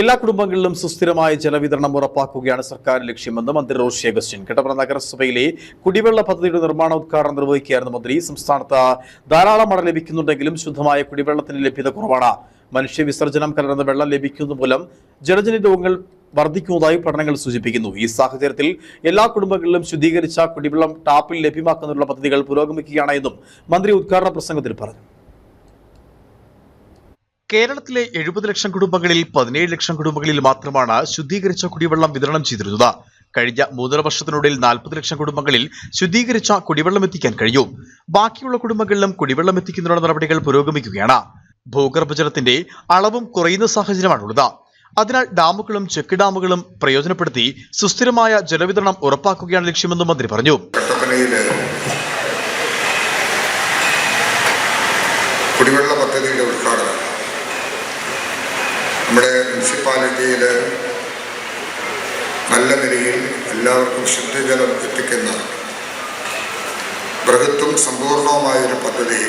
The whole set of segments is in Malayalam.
എല്ലാ കുടുംബങ്ങളിലും സുസ്ഥിരമായ ജലവിതരണം ഉറപ്പാക്കുകയാണ് സർക്കാർ ലക്ഷ്യമെന്ന് മന്ത്രി റോഷി അഗസ്റ്റിൻ. കട്ടപ്പന നഗരസഭയിലെ കുടിവെള്ള പദ്ധതിയുടെ നിർമ്മാണ ഉദ്ഘാടനം നിർവഹിക്കുകയായിരുന്നു മന്ത്രി. സംസ്ഥാനത്ത് ധാരാളം മഴ ലഭിക്കുന്നുണ്ടെങ്കിലും ശുദ്ധമായ കുടിവെള്ളത്തിന് ലഭ്യത കുറവാണ്. മനുഷ്യ വിസർജനം കലർന്ന വെള്ളം ലഭിക്കുന്നത് മൂലം ജലജന്യ രോഗങ്ങൾ വർദ്ധിക്കുന്നതായി പഠനങ്ങൾ സൂചിപ്പിക്കുന്നു. ഈ സാഹചര്യത്തിൽ എല്ലാ കുടുംബങ്ങളിലും ശുദ്ധീകരിച്ച കുടിവെള്ളം ടാപ്പിൽ ലഭ്യമാക്കുന്നതിനുള്ള പദ്ധതികൾ പുരോഗമിക്കുകയാണെന്നും മന്ത്രി ഉദ്ഘാടന പ്രസംഗത്തിൽ പറഞ്ഞു. കേരളത്തിലെ എഴുപത് ലക്ഷം കുടുംബങ്ങളിൽ പതിനേഴ് ലക്ഷം കുടുംബങ്ങളിൽ മാത്രമാണ് ശുദ്ധീകരിച്ച കുടിവെള്ളം വിതരണം ചെയ്തിരുന്നത്. കഴിഞ്ഞ മൂന്നര വർഷത്തിനുള്ളിൽ നാൽപ്പത് ലക്ഷം കുടുംബങ്ങളിൽ ശുദ്ധീകരിച്ച കുടിവെള്ളം എത്തിക്കാൻ കഴിയും. ബാക്കിയുള്ള കുടുംബങ്ങളിലും കുടിവെള്ളം എത്തിക്കുന്നതിനുള്ള നടപടികൾ പുരോഗമിക്കുകയാണ്. ഭൂഗർഭജലത്തിന്റെ അളവും കുറയുന്ന സാഹചര്യമാണുള്ളത്. അതിനാൽ ഡാമുകളും ചെക്ക് ഡാമുകളും പ്രയോജനപ്പെടുത്തി സുസ്ഥിരമായ ജലവിതരണം ഉറപ്പാക്കുകയാണ് ലക്ഷ്യമെന്നും മന്ത്രി പറഞ്ഞു. കുടിവെള്ള പദ്ധതിയുടെ ഉദ്ഘാടനം. നമ്മുടെ മുനിസിപ്പാലിറ്റിയിൽ നല്ല നിലയിൽ എല്ലാവർക്കും ശുദ്ധജലം എത്തിക്കുന്ന ബൃഹത്തും സമ്പൂർണവുമായൊരു പദ്ധതി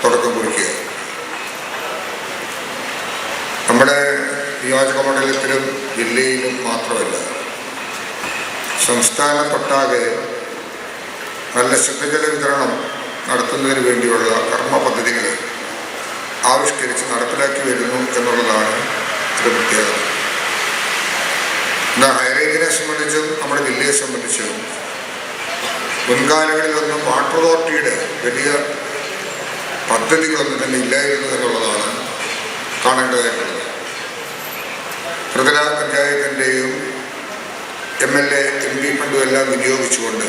തുടക്കം കുറിക്കുക നമ്മുടെ നിയോജക മണ്ഡലത്തിലും ജില്ലയിലും മാത്രമല്ല സംസ്ഥാനത്തൊട്ടാകെ നല്ല ശുദ്ധജല വിതരണം നടത്തുന്നതിന് വേണ്ടിയുള്ള കർമ്മ പദ്ധതികൾ ആവിഷ്കരിച്ച് നടപ്പിലാക്കി വരുന്നു എന്നുള്ളതാണ് ഒരു പ്രത്യേകത. എന്നാൽ ഹൈറേഞ്ചിനെ സംബന്ധിച്ചും നമ്മുടെ ജില്ലയെ സംബന്ധിച്ചും മുൻകാലങ്ങളിലൊന്നും വാട്ടർ അതോറിറ്റിയുടെ വലിയ പദ്ധതികളൊന്നും തന്നെ ഇല്ലായിരുന്നു എന്നുള്ളതാണ് കാണേണ്ടതായിട്ടുള്ളത്. ത്രിതല പഞ്ചായത്തിന്റെയും M L A M P ഫണ്ടും എല്ലാം വിനിയോഗിച്ചുകൊണ്ട്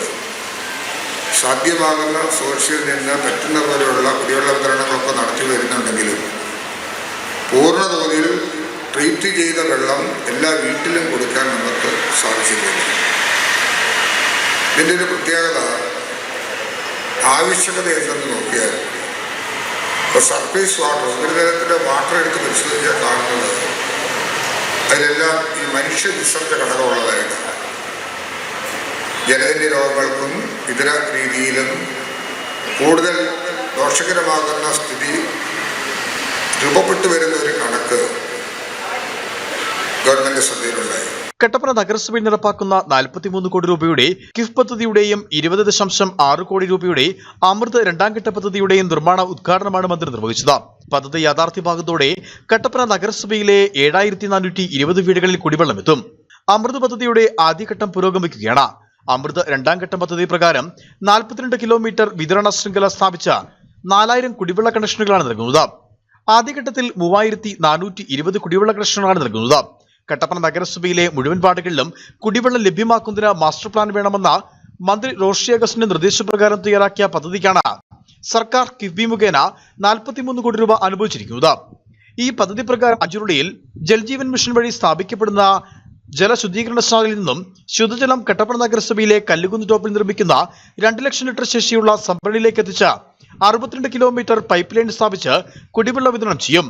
സാധ്യമാകുന്ന സോഷ്യൽ നിന്ന് പറ്റുന്ന പോലെയുള്ള കുടിവെള്ള വിതരണങ്ങളൊക്കെ നടത്തി വരുന്നുണ്ടെങ്കിലും പൂർണതോതിൽ ട്രീറ്റ് ചെയ്ത വെള്ളം എല്ലാ വീട്ടിലും കൊടുക്കാൻ നമുക്ക് സാധിച്ചിട്ടില്ല. ഇതിന്റെ ഒരു പ്രത്യേകത ആവശ്യകത എന്തെന്ന് നോക്കിയാൽ ഇപ്പോൾ സർഫേസ് വാട്ടർ ഉപരിതലത്തിന്റെ വാട്ടർ എടുത്ത് പരിശോധിച്ചാൽ കാണുന്നത് അതിലെല്ലാം ഈ മനുഷ്യ വിസർജ ഘടകമുള്ളതായിട്ടാണ്. ജലജന്യ രോഗങ്ങൾക്കും ഇതര രീതിയിലും കൂടുതൽ ദോഷകരമാകുന്ന സ്ഥിതി രൂപപ്പെട്ടു വരുന്ന ഒരു കണക്ക് ഗവൺമെന്റ് ശ്രദ്ധയിലുണ്ടായി. കട്ടപ്പന നഗരസഭയിൽ നടപ്പാക്കുന്ന 43 കോടി രൂപയുടെ കിഫ് പദ്ധതിയുടെയും ഇരുപത് ദശാംശം ആറ് കോടി രൂപയുടെ അമൃത് രണ്ടാം ഘട്ട പദ്ധതിയുടെയും നിർമ്മാണ ഉദ്ഘാടനമാണ് മന്ത്രി നിർവഹിച്ചത്. പദ്ധതി യാഥാർത്ഥ്യമാകുന്നതോടെ കട്ടപ്പന നഗരസഭയിലെ ഏഴായിരത്തി നാനൂറ്റി ഇരുപത് വീടുകളിൽ കുടിവെള്ളം എത്തും. അമൃത് പദ്ധതിയുടെ ആദ്യഘട്ടം പുരോഗമിക്കുകയാണ്. അമൃത് രണ്ടാം ഘട്ടം പദ്ധതി പ്രകാരം നാൽപ്പത്തിരണ്ട് കിലോമീറ്റർ വിതരണ ശൃംഖല സ്ഥാപിച്ച നാലായിരം കുടിവെള്ള കണക്ഷനുകളാണ് നൽകുന്നത്. ആദ്യഘട്ടത്തിൽ മൂവായിരത്തി നാനൂറ്റി ഇരുപത് കുടിവെള്ള കണക്ഷനുകളാണ് നൽകുന്നത്. കട്ടപ്പന നഗരസഭയിലെ മുഴുവൻ വാർഡുകളിലും കുടിവെള്ളം ലഭ്യമാക്കുന്നതിന് മാസ്റ്റർ പ്ലാൻ വേണമെന്ന മന്ത്രി റോഷി അഗസ്റ്റിന്റെ നിർദ്ദേശപ്രകാരം തയ്യാറാക്കിയ പദ്ധതിക്കാണ് സർക്കാർ കിഫ്ബി മുഖേന നാൽപ്പത്തിമൂന്ന് കോടി രൂപ അനുഭവിച്ചിരിക്കുന്നത് ഈ പദ്ധതി പ്രകാരം അജുരുളിയിൽ ജൽജീവൻ മിഷൻ വഴി സ്ഥാപിക്കപ്പെടുന്ന ജലശുദ്ധീകരണശാലയിൽ നിന്നും ശുദ്ധജലം കട്ടപ്പന നഗരസഭയിലെ കല്ലുകുന്ന് ടോപ്പിൽ നിർമ്മിക്കുന്ന രണ്ട് ലക്ഷം ലിറ്റർ ശേഷിയുള്ള സംഭരണിയിലേക്ക് എത്തിച്ച അറുപത്തിരണ്ട് കിലോമീറ്റർ പൈപ്പ് ലൈൻ സ്ഥാപിച്ച് കുടിവെള്ള വിതരണം ചെയ്യും.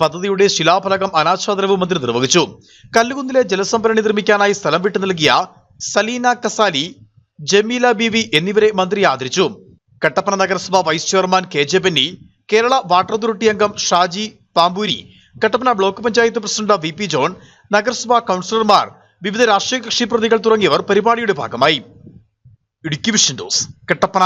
പദ്ധതിയുടെ ശിലാഫലകം അനാച്ഛാദനവും മന്ത്രി നിർവഹിച്ചു. കല്ലുകുന്നിലെ ജലസംഭരണി നിർമ്മിക്കാനായി സ്ഥലം വിട്ടു നൽകിയ സലീന കസാലി ജമീല ബിവി എന്നിവരെ മന്ത്രി ആദരിച്ചു. കട്ടപ്പന നഗരസഭ vice chairman K J Benny Kerala water authority അംഗം Shaji Pamboori Kattappana block panchayat president V P John നഗരസഭാ കൗൺസിലർമാർ വിവിധ രാഷ്ട്രീയ കക്ഷി പ്രതികൾ തുടങ്ങിയവർ പരിപാടിയുടെ ഭാഗമായി. Idukki vision news Kattappana.